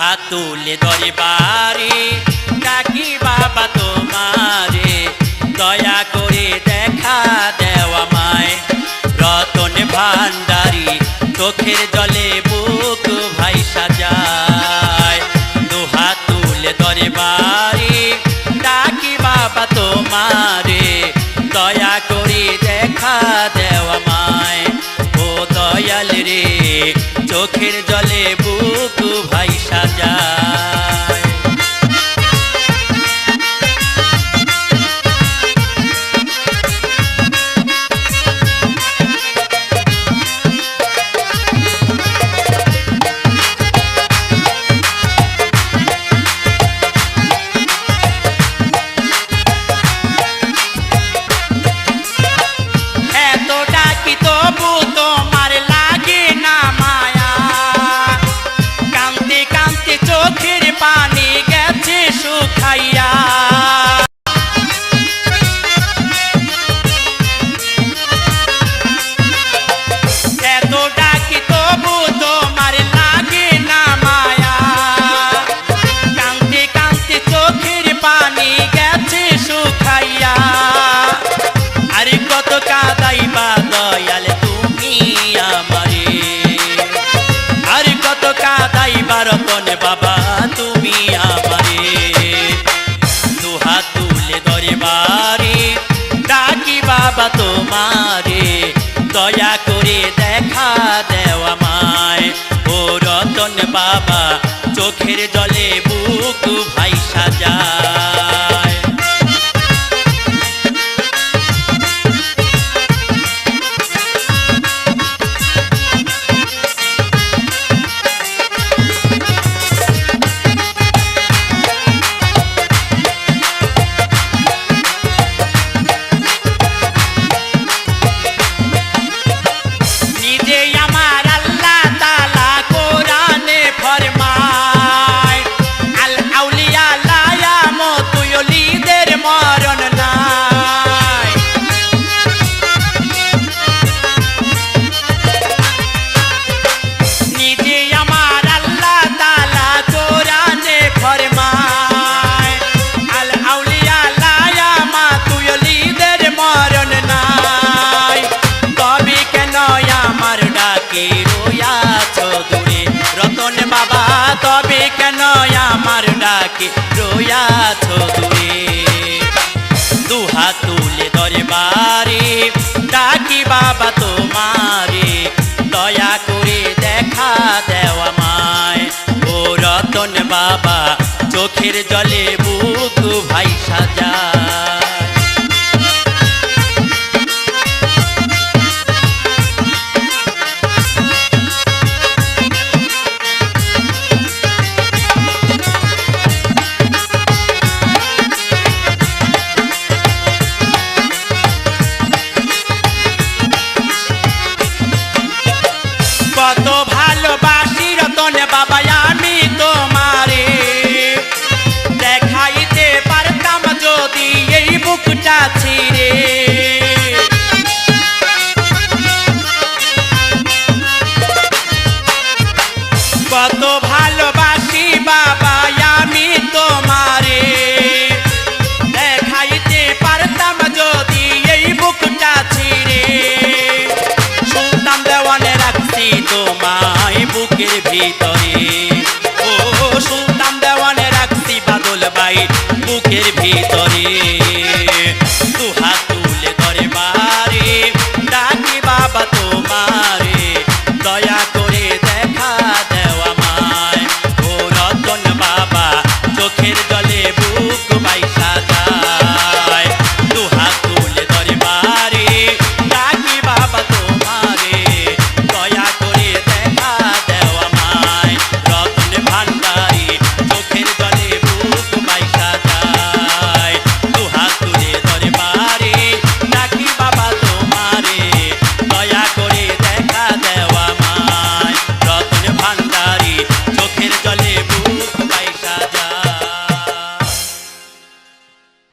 দুহাত তুলে দরবারে, ডাকি বাবা তোমারে, দয়া করে দেখা দেওয়া মায় রতন ভান্ডারি, চোখের জলে বুক ভাই সাজায় দুহাত তুলে দরবারে, ডাকি বাবা তোমারে, দয়া করে দেখা দেওয়া মায় ও দয়াল রে, চোখের জলে বুক ভাই রতন বাবা, তুমি আমারে। দুহাত তুলে দরবারে ডাকি বাবা তোমারে। দয়া করে দেখা দেওয়া মায়। ও রতন বাবা, চোখের জলে ডাকে রোয়াছ দূরে। দুহা তুলে দরবারে ডাকি বাবা তোমারে, দয়া করে দেখা দেওয়া মায় ও রতন বাবা, চোখের জলে বুক ভাই সাজায় বুকের ভিতরে। ও শুনতাম দেওয়ানে রাখছি বাদল বাই বুকের ভিতরে।